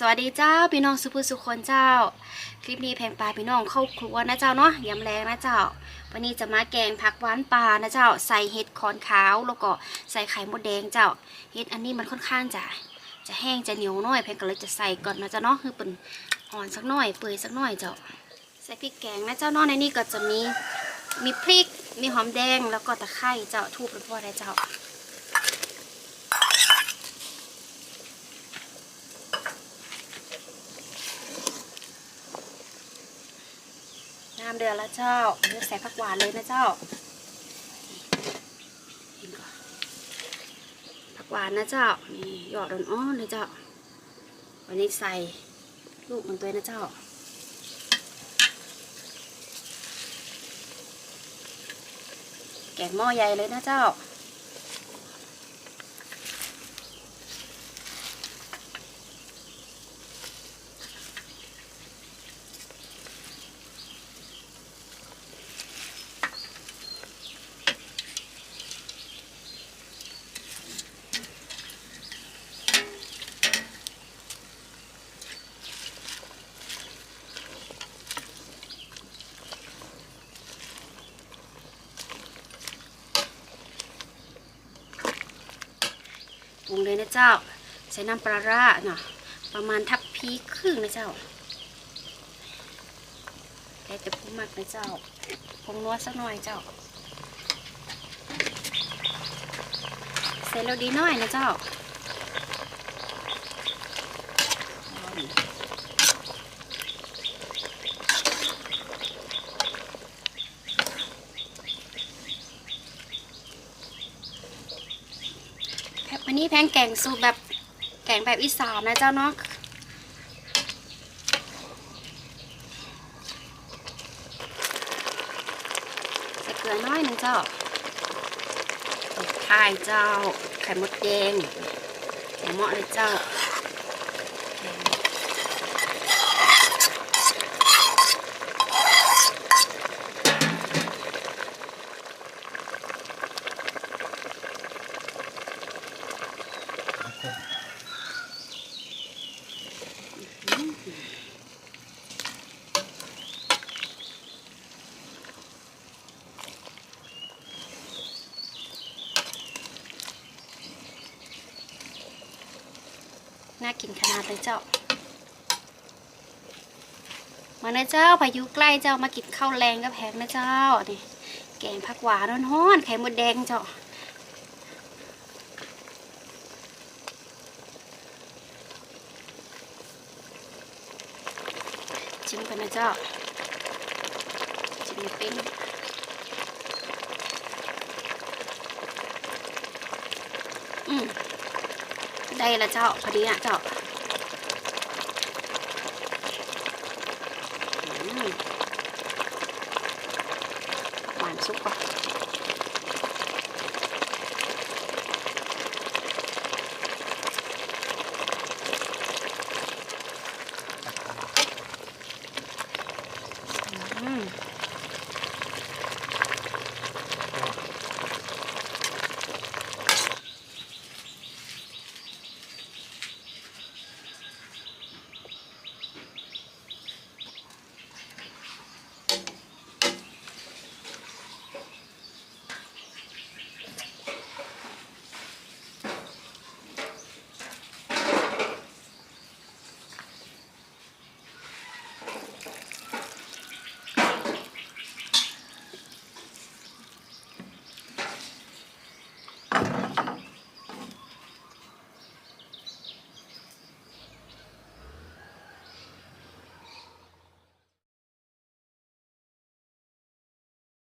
สวัสดีเจ้าพี่น้องสุภุสุคนเจ้า คลิปนี้แพงปลาพี่น้องเข้าครัวนะเจ้าเนาะยำแรงนะเจ้า วันนี้จะมาแกงผักหวานปลานะเจ้า ใส่เห็ดคอนขาวแล้วก็ใส่ไข่มดแดงเจ้า เห็ดอันนี้มันค่อนข้างจะจะแห้งจะเหนียวหน่อยแพงก็เลยจะใส่ก่อนนะเจ้าเนาะคือเป็นอ่อนสักหน่อยเปื่อยสักหน่อยเจ้า ใส่พริกแกงนะเจ้าเนาะในนี้ก็จะมีมีพริกมีหอมแดงแล้วก็ตะไคร้เจ้าทูบเป็นพวกอะไรเจ้า น้ำเดือดแล้วเจ้าเลือกใส่ผักหวานเลยนะเจ้าผักหวานนะเจ้านี่หยอดอ่อนๆเลยเจ้า วันนี้ใส่ลูกมันตัวนะเจ้าแกงหม้อใหญ่เลยนะเจ้า ปรุงเลยนะเจ้า ใส่น้ำปลาร้าเนาะประมาณทัพพีครึ่งนะเจ้าได้แต่ผู้มักนะเจ้าผงนัวสักหน่อยเจ้า ใส่แล้วดีหน่อยนะเจ้า วันนี้แพงแกงสูตรแบบแกงแบบอีสานนะเจ้าเนาะใส่เกลือน้อยหนึ่งเจ้าไข่เจ้า ไข่มดแดงใส่หม้อเลยเจ้า น่ากินขนาดเลยเจ้า มาเนะเจ้าพายุใกล้เจ้ามากินข้าวแรงก็แพงนะเจ้านี่แกงผักหวานฮ้อนๆไข่มดแดงเจ้าชิมกันนะเจ้าชิมปิ้งอืม ได้ละเจ้าพอดีอะเจ้าหวานซุปก่ะ